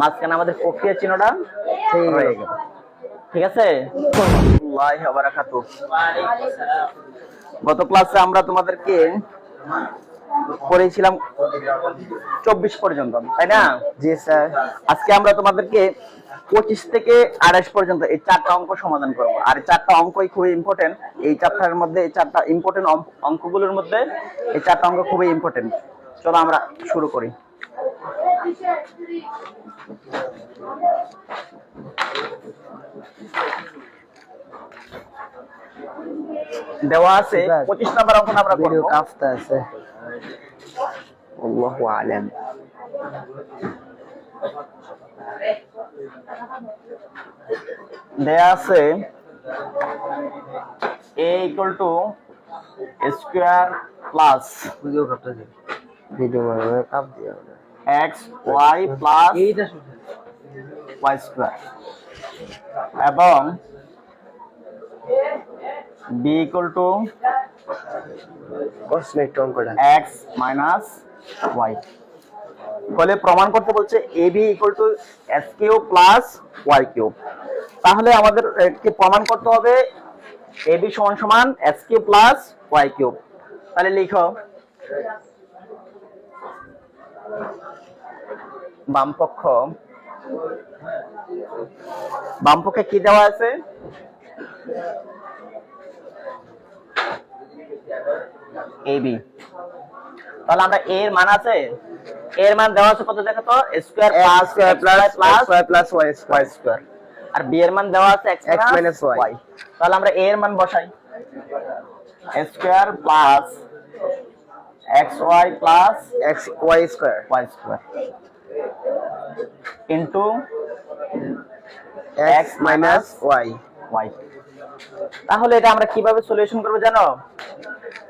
মাঝখানে আমাদের প্রক্রিয়া চিহ্নটা হয়ে গেল। ঠিক আছে। গত ক্লাসে আমরা তোমাদেরকে পড়েছিলাম চব্বিশ পর্যন্ত তাই না? জি স্যার। আজকে আমরা তোমাদেরকে পঁচিশ থেকে আড়াইশ পর্যন্ত এই চারটা অঙ্ক সমাধান করব। আর এই চারটা অঙ্কই খুবই ইম্পর্টেন্ট এই চারটার মধ্যে এই চারটা ইম্পর্টেন্ট অঙ্কগুলোর মধ্যে এই চারটা অঙ্ক খুবই ইম্পর্টেন্ট চলো আমরা শুরু করি। দেওয়া আছে। পঁচিশ নাম্বার অঙ্ক আমরা ভিডিও করব কাফতা আছে। আল্লাহু আলাম। দেয়া আছে a equal to square plus ভিডিও কাফতা দিন ভিডিও মানে কাফ দিও না X Y plus Y square এবং B equal to X minus Y ফলে প্রমাণ করতে বলছে A B equal to X cube plus Y cube তাহলে আমাদের কি প্রমাণ করতে হবে? এ বি সমান সমান X cube plus Y cube তাহলে লিখো। বামপক্ষ। বামপক্ষে কি দেওয়া আছে? এ বি তাহলে আমরা a এর মান আছে? এর মান দেওয়া আছে কত দেখো তো? Square plus square plus plus Y plus Y y square square আর b এর মান দেওয়া আছে x minus y। y তাহলে আমরা a এর মান বসাই। Square plus xy plus X Y square y square into X minus Y y. তাহলে এটা আমরা কীভাবে সলিউশন করব জানো?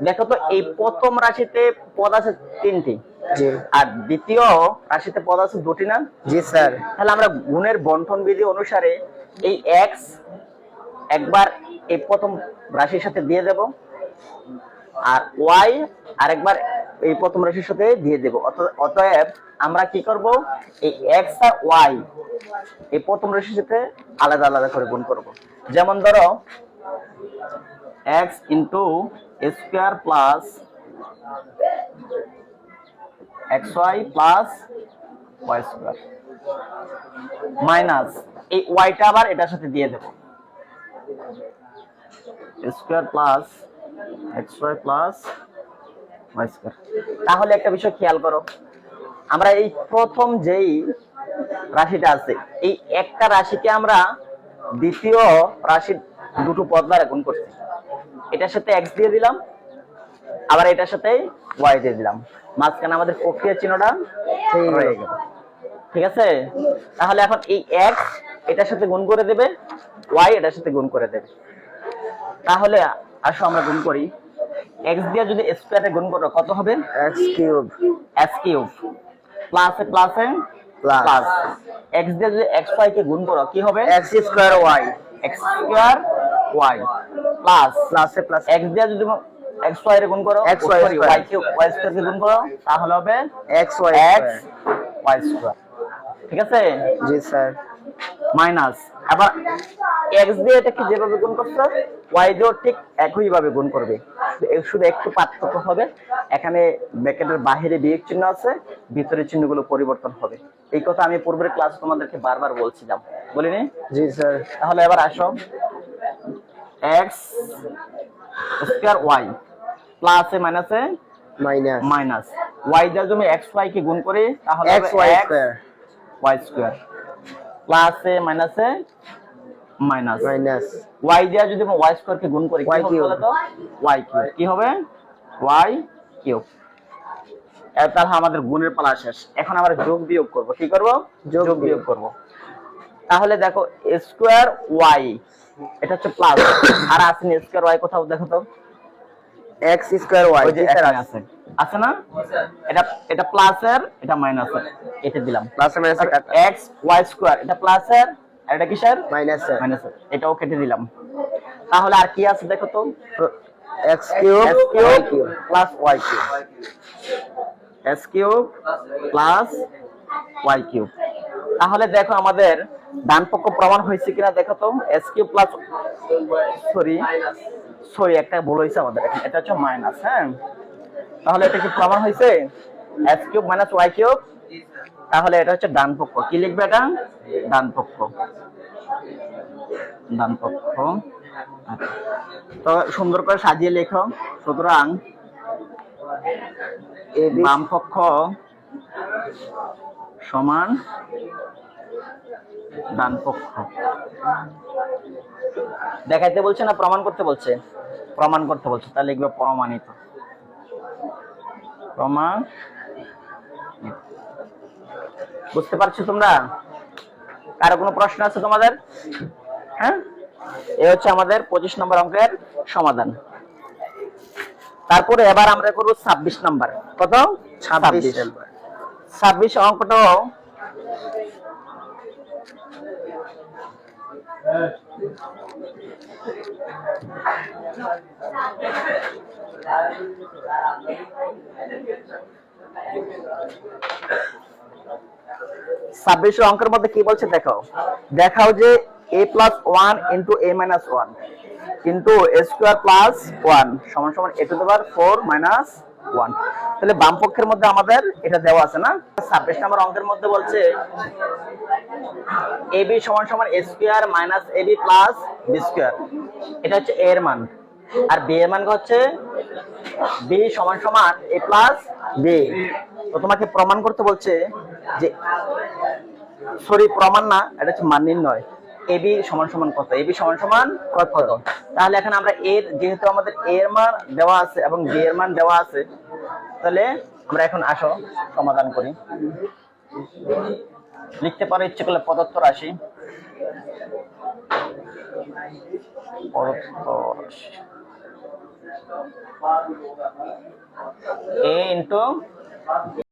দেখো তো এই প্রথম রাশিতে পদ আছে তিনটি। জি। আর দ্বিতীয় রাশিতে পদ আছে দুটি না? জি স্যার। তাহলে আমরা গুণের বন্টন বিধি অনুসারে এই এক্স একবার এই প্রথম রাশির সাথে দিয়ে দেব। আর ওয়াই আরেকবার এই প্রথম রাশির সাথে দিয়ে দেব। অতএব আমরা কি করব? এই এক্স আর ওয়াই এই প্রথম রাশির সাথে আলাদা আলাদা করে গুণ করব। যেমন ধরো X into square plus X Y plus Y square minus এই ওয়াইটা আবার এটার সাথে দিয়ে দেব। Square plus X Y plus তাহলে একটা বিষয় খেয়াল করো। আমরা এই প্রথম যেই রাশিটা আছে এই একটা রাশিকে আমরা দ্বিতীয় রাশির দুটো পদ দ্বারা গুণ করছি। এটার সাথে এক্স দিয়ে দিলাম আবার এটার সাথে ওয়াই দিয়ে দিলাম। মাঝখানে আমাদের প্রক্রিয়া চিহ্নটা রয়ে গেল। ঠিক আছে? তাহলে এখন এই এক্স এটার সাথে গুণ করে দেবে ওয়াই এটার সাথে গুণ করে দেবে। তাহলে আসো আমরা গুণ করি। এক্স দিয়ে যদি স্কোয়ারে গুণ করো কত হবে? এক্স কিউব এস কিউব প্লাসে প্লাসে Plus. প্লাস এক্স দিয়ে যদি এক্স ওয়াই কে গুণ করো কি হবে? X square Y X square Y plus প্লাসে প্লাস এক্স দিয়ে যদি এক্স ওয়াই এর গুণ করো X, Y square. ওয়াই কে ওয়াই স্কোয়ার কে গুণ করো তাহলে হবে X Y X Y square ঠিক আছে? জি স্যার। মাইনাস। আবার এক্স দিয়ে এটাকে যেভাবে গুণ করছ? ওয়াই দিয়েও ঠিক একই ভাবে গুণ করবে। শুধু একটু পার্থক্য হবে। এখানে ব্র্যাকেটের বাহিরে বিয়োগ চিহ্ন আছে ভিতরের চিহ্নগুলো পরিবর্তন হবে। এই কথা আমি পূর্বের ক্লাস তোমাদেরকে বারবার বলছিলাম। বলিনি? জি স্যার। তাহলে এবার আসো। এক্স স্কোয়ার ওয়াই প্লাসে মাইনাসে মাইনাস। মাইনাস। ওয়াই দিয়ে যদি এক্স ওয়াই কে গুণ করি? তাহলে X Y square. Y square. প্লাসে মাইনাসে মাইনাস মাইনাস ওয়াই দিয়ে যদি আমরা ওয়াই স্কোয়ার কে গুণ করি কি হবে বলো তো? ওয়াই কিউব কি হবে? ওয়াই কিউব তাহলে আমাদের গুণের পালা শেষ। এখন আমরা যোগ বিয়োগ করব। কি করব? যোগ যোগ বিয়োগ। করব। তাহলে দেখো স্কোয়ার ওয়াই এটা হচ্ছে প্লাস আর আছে না স্কোয়ার ওয়াই কোথাও দেখো তো। এক্স স্কয়ার ওয়াই আছে? আছে। না? এটা এটা প্লাসের এটা মাইনাসের এটা দিলাম। প্লাসে মাইনাসে এক্স ওয়াই স্কোয়ার এটা প্লাসের আর এটা কিসের? মাইনাস মাইনাসের এটাও কেটে দিলাম। তাহলে আর কি আছে দেখো তো? X cube plus Y cube X cube plus Y cube তাহলে দেখো আমাদের ডান পক্ষ প্রমাণ হয়েছে কিনা দেখো তো? X cube plus sorry sorry একটা ভুল হয়েছে আমাদের। এটা হচ্ছে মাইনাস হ্যাঁ? তাহলে এটা কি প্রমাণ হয়েছে? X cube minus Y cube তাহলে এটা হচ্ছে ডান পক্ষ। কি লিখবে এটা? ডান পক্ষ। ডান পক্ষ। তো সুন্দর করে সাজিয়ে লেখো। সুতরাং বাম পক্ষ সমান ডান পক্ষ। দেখাইতে বলছে না প্রমাণ করতে বলছে? প্রমাণ করতে বলছে তাহলে লিখবে প্রমাণিত। প্রমাণ বুঝতে পারছ তোমরা? কারও কোনো প্রশ্ন আছে তোমাদের? হ্যাঁ? এ হচ্ছে আমাদের পঁচিশ নম্বর অঙ্কের সমাধান। তারপরে এবার আমরা করব ছাব্বিশ নম্বর। কত? ছাব্বিশ ছাব্বিশ অঙ্কটাও ছাব্বিশ অঙ্কের মধ্যে কি বলছে দেখো? দেখাও যে A plus one into A minus one into A square plus one সমান সমান A to the power four minus one তাহলে বাম পক্ষের মধ্যে আমাদের এটা দেওয়া আছে না? ছাব্বিশ নম্বর অঙ্কের মধ্যে বলছে সমান সমান A square minus plus B square. এটা হচ্ছে এ এর মান। আর বি এর মান হচ্ছে বি সমান সমান এ প্লাস বি। তো তোমাকে প্রমাণ করতে বলছে যে, সরি, প্রমাণ না, এটা হচ্ছে মান নির্ণয়। এ বি সমান সমান কত? এ বি সমান সমান কত? তাহলে এখন আমরা এর, যেহেতু আমাদের এর মান দেওয়া আছে এবং বি এর মান দেওয়া আছে, তাহলে আমরা এখন আসো, সমাধান করি। লিখতে পারো ইচ্ছে করলে প্রদত্ত রাশি। রাশি। এ ইন্টু